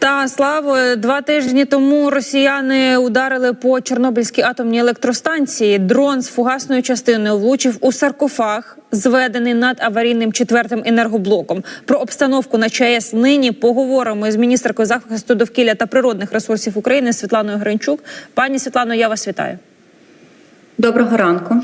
Та слава два тижні тому росіяни ударили по Чорнобильській атомній електростанції. Дрон з фугасною частиною влучив у саркофаг, зведений над аварійним четвертим енергоблоком. Про обстановку на ЧАЕС нині поговоримо з міністеркою захисту довкілля та природних ресурсів України Світланою Гринчук. Пані Світлано, я вас вітаю. Доброго ранку.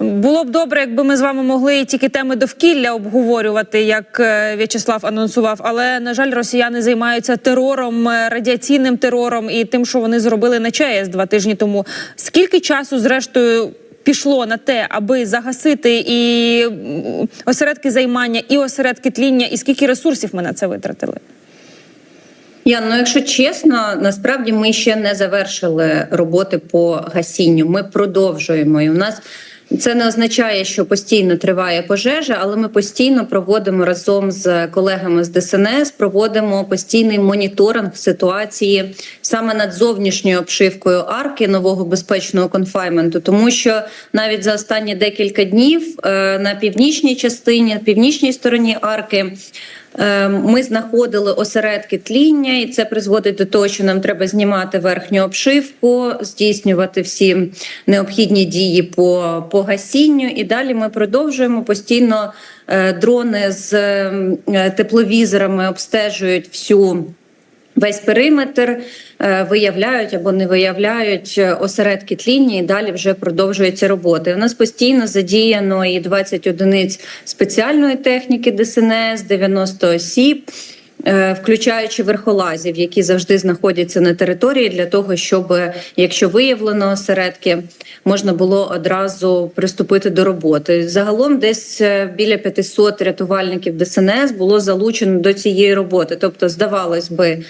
Було б добре, якби ми з вами могли тільки теми довкілля обговорювати, як е, В'ячеслав анонсував. Але на жаль, росіяни займаються терором, е, радіаційним терором і тим, що вони зробили на ЧАЕС два тижні тому. Скільки часу, зрештою, пішло на те, аби загасити і осередки займання, і осередки тління, і скільки ресурсів ми на це витратили? Ян, ну якщо чесно, насправді ми ще не завершили роботи по гасінню. Ми продовжуємо. І у нас це не означає, що постійно триває пожежа, але ми постійно проводимо разом з колегами з ДСНС, проводимо постійний моніторинг ситуації саме над зовнішньою обшивкою арки нового безпечного конфайменту, тому що навіть за останні декілька днів е, на північній частині, північній стороні арки. Е, Ми знаходили осередки тління, і це призводить до того, що нам треба знімати верхню обшивку, здійснювати всі необхідні дії по, погасінню. І далі ми продовжуємо постійно. е, Дрони з е, тепловізорами обстежують всю. Весь периметр е, виявляють або не виявляють е, осередки тління, і далі вже продовжується роботи. У нас постійно задіяно і 20 одиниць спеціальної техніки ДСНС, 90 осіб, включаючи верхолазів, які завжди знаходяться на території для того, щоб якщо виявлено осередки, можна було одразу приступити до роботи. Загалом десь е, біля 500 рятувальників ДСНС було залучено до цієї роботи. Тобто, здавалось би.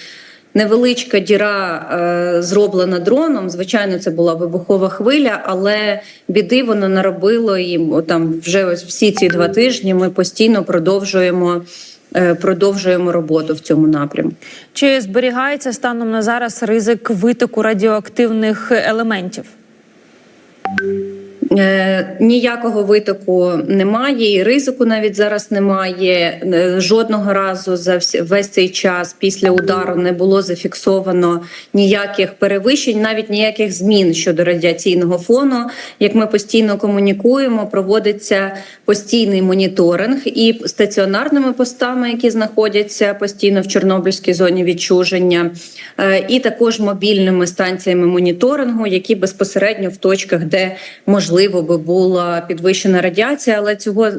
Невеличка діра е, зроблена дроном. Звичайно, це була вибухова хвиля, але біди воно наробило о, там вже ось всі ці два тижні. Ми постійно продовжуємо, е, продовжуємо роботу в цьому напрямку. Чи зберігається станом на зараз ризик витоку радіоактивних елементів? Е, Ніякого витоку немає, і ризику навіть зараз немає. Е, Жодного разу за весь цей час після удару не було зафіксовано ніяких перевищень, навіть ніяких змін щодо радіаційного фону. Як ми постійно комунікуємо, проводиться постійний моніторинг і стаціонарними постами, які знаходяться постійно в Чорнобильській зоні відчуження, е, і також мобільними станціями моніторингу, які безпосередньо в точках, де можливо би була підвищена радіація, але цього.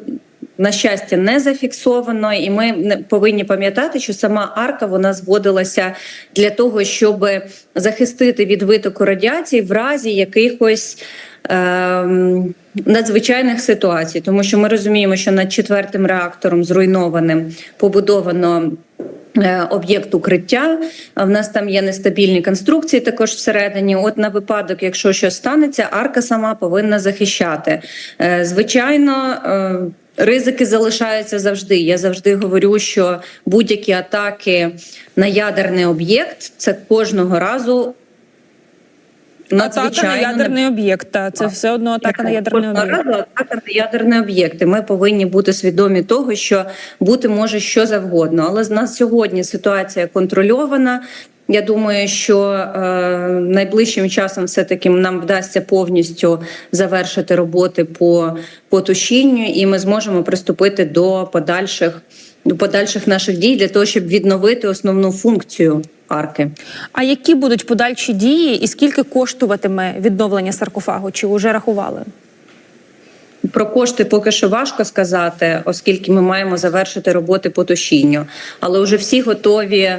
На щастя, не зафіксовано, і ми повинні пам'ятати, що сама арка вона зводилася для того, щоб захистити від витоку радіації в разі якихось ем, надзвичайних ситуацій, тому що ми розуміємо, що над четвертим реактором зруйнованим побудовано. Е, Об'єкт укриття в нас там є нестабільні конструкції, також всередині. От на випадок, якщо щось станеться, арка сама повинна захищати. Е, Звичайно, е, ризики залишаються завжди. Я завжди говорю, що будь-які атаки на ядерний об'єкт це кожного разу Атака на ядерний об'єкт. Та це все одно атака на ядерний об'єкт. атака на ядерний об'єкт. Ми повинні бути свідомі того, що бути може що завгодно. Але з нас сьогодні ситуація контрольована. Я думаю, що е, найближчим часом все таки нам вдасться повністю завершити роботи по, по тушінню, і ми зможемо приступити до подальших до подальших наших дій для того, щоб відновити основну функцію арки. А які будуть подальші дії, і скільки коштуватиме відновлення саркофагу? Чи вже рахували? Про кошти поки що важко сказати, оскільки ми маємо завершити роботи по тушінню. Але вже всі готові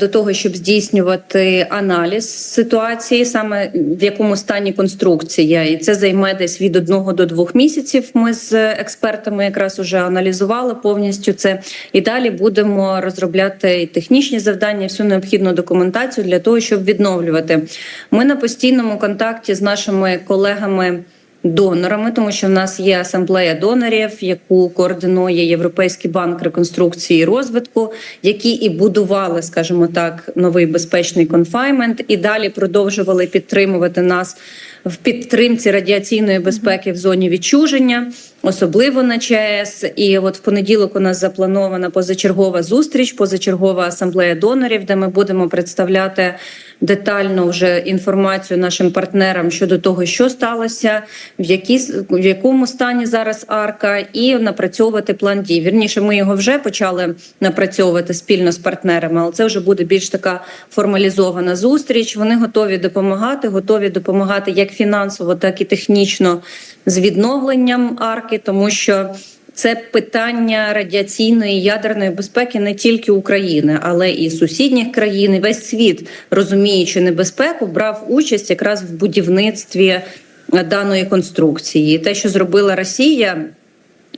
до того, щоб здійснювати аналіз ситуації, саме в якому стані конструкція, і це займе десь від одного до двох місяців. Ми з експертами якраз уже аналізували повністю це. І далі будемо розробляти і технічні завдання, всю необхідну документацію для того, щоб відновлювати. Ми на постійному контакті з нашими колегами донорами, тому що в нас є асамблея донорів, яку координує Європейський банк реконструкції і розвитку, які і будували, скажімо так, новий безпечний конфаймент, і далі продовжували підтримувати нас в підтримці радіаційної безпеки в зоні відчуження, особливо на ЧАЕС. І от в понеділок у нас запланована позачергова зустріч, позачергова асамблея донорів, де ми будемо представляти детально вже інформацію нашим партнерам щодо того, що сталося, в, які, в якому стані зараз арка, і напрацьовувати план дій. Вірніше, ми його вже почали напрацьовувати спільно з партнерами, але це вже буде більш така формалізована зустріч. Вони готові допомагати, готові допомагати як фінансово, так і технічно з відновленням арки, тому що. Це питання радіаційної ядерної безпеки не тільки України, але і сусідніх країн. Весь світ, розуміючи небезпеку, брав участь якраз в будівництві даної конструкції. Те, що зробила Росія,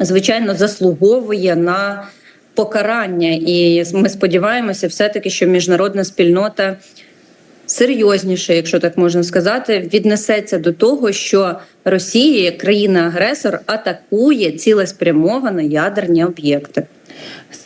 звичайно, заслуговує на покарання. І ми сподіваємося, все таки, що міжнародна спільнота серйозніше, якщо так можна сказати, віднесеться до того, що Росія, як країна-агресор, атакує цілеспрямовано ядерні об'єкти.